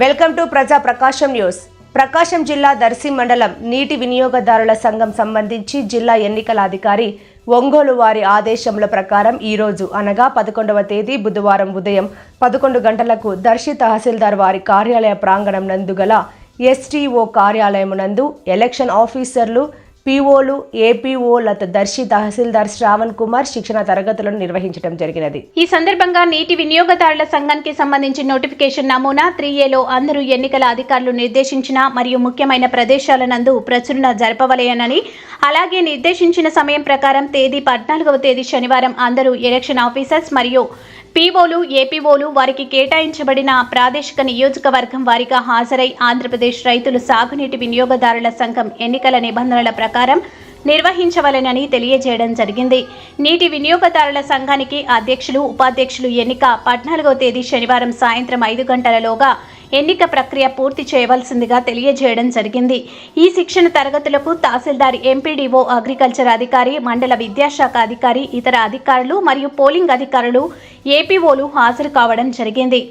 Welcome to ప్రజా ప్రకాశం news. ప్రకాశం జిల్లా దర్శి మండలం నీటి వినియోగదారుల సంఘం సంబంధించి జిల్లా ఎన్నికల అధికారి ఒంగోలు వారి ఆదేశముల ప్రకారం ఈరోజు అనగా పదకొండవ తేదీ బుధవారం ఉదయం పదకొండు గంటలకు దర్శి తహసీల్దార్ వారి కార్యాలయ ప్రాంగణం నందు గల ఎస్టీఓ కార్యాలయమునందు ఎలక్షన్ ఆఫీసర్లు పీఓలు ఏపీఓలతో దర్శి తహసీల్దార్ శ్రావణ్ కుమార్ శిక్షణ తరగతులను నిర్వహించడం జరిగినది. ఈ సందర్భంగా నీటి వినియోగదారుల సంఘానికి సంబంధించి నోటిఫికేషన్ నమూనా త్రీ ఏలో అందరూ ఎన్నికల అధికారులు నిర్దేశించిన మరియు ముఖ్యమైన ప్రదేశాల నందు ప్రచురణ జరపవలయనని అలాగే నిర్దేశించిన సమయం ప్రకారం తేదీ పద్నాలుగవ తేదీ శనివారం అందరూ ఎలక్షన్ ఆఫీసర్స్ మరియు పీఓలు ఏపీఓలు వారికి కేటాయించబడిన ప్రాదేశిక నియోజకవర్గం వారిగా హాజరై ఆంధ్రప్రదేశ్ రైతులు సాగునీటి వినియోగదారుల సంఘం ఎన్నికల నిబంధనల ప్రకారం నిర్వహించవలెనని తెలియజేయడం జరిగింది. నీటి వినియోగదారుల సంఘానికి అధ్యక్షులు ఉపాధ్యక్షులు ఎన్నిక పద్నాలుగవ తేదీ శనివారం సాయంత్రం ఐదు గంటలలోగా ఎన్నిక ప్రక్రియ పూర్తి చేయవలసిందిగా తెలియజేయడం జరిగింది. ఈ శిక్షణ తరగతులకు తహసీల్దార్ ఎంపీడీఓ అగ్రికల్చర్ అధికారి మండల విద్యాశాఖ అధికారి ఇతర అధికారులు మరియు పోలింగ్ అధికారులు ఏపీఓలు హాజరు కావడం జరిగింది.